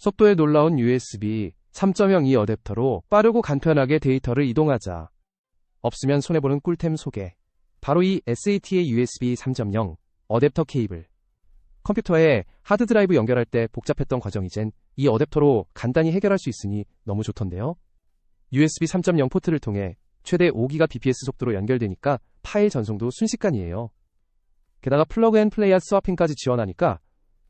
속도에 놀라운 USB 3.0이 어댑터로 빠르고 간편하게 데이터를 이동하자. 없으면 손해보는 꿀템 소개. 바로 이 SATA USB 3.0 어댑터 케이블. 컴퓨터에 하드드라이브 연결할 때 복잡했던 과정 이젠 이 어댑터로 간단히 해결할 수 있으니 너무 좋던데요. USB 3.0 포트를 통해 최대 5기가 bps 속도로 연결되니까 파일 전송도 순식간이에요. 게다가 플러그 앤 플레이어 스와핑까지 지원하니까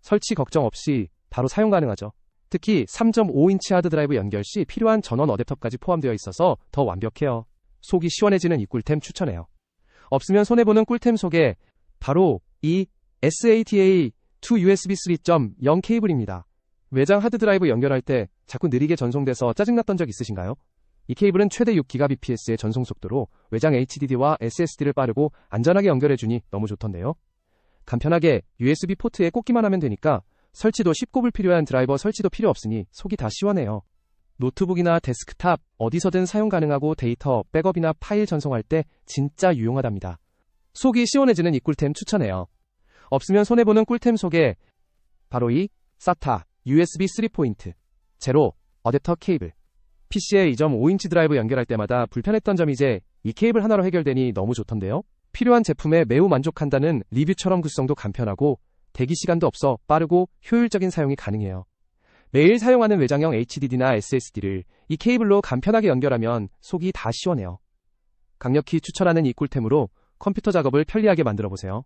설치 걱정 없이 바로 사용 가능하죠. 특히 3.5인치 하드드라이브 연결 시 필요한 전원 어댑터까지 포함되어 있어서 더 완벽해요. 속이 시원해지는 이 꿀템 추천해요. 없으면 손해보는 꿀템 소개 바로 이 SATA 2 USB 3.0 케이블입니다. 외장 하드드라이브 연결할 때 자꾸 느리게 전송돼서 짜증났던 적 있으신가요? 이 케이블은 최대 6GBps의 전송 속도로 외장 HDD와 SSD를 빠르고 안전하게 연결해주니 너무 좋던데요. 간편하게 USB 포트에 꽂기만 하면 되니까 설치도 쉽고 불필요한 드라이버 설치도 필요 없으니 속이 다 시원해요. 노트북이나 데스크탑 어디서든 사용 가능하고 데이터 백업이나 파일 전송할 때 진짜 유용하답니다. 속이 시원해지는 이 꿀템 추천해요. 없으면 손해보는 꿀템 소개 바로 이 SATA USB 3포인트 제로 어댑터 케이블 PC에 2.5인치 드라이브 연결할 때마다 불편했던 점이 이제 이 케이블 하나로 해결되니 너무 좋던데요. 필요한 제품에 매우 만족한다는 리뷰처럼 구성도 간편하고 대기 시간도 없어 빠르고 효율적인 사용이 가능해요. 매일 사용하는 외장형 HDD나 SSD를 이 케이블로 간편하게 연결하면 속이 다 시원해요. 강력히 추천하는 이 꿀템으로 컴퓨터 작업을 편리하게 만들어 보세요.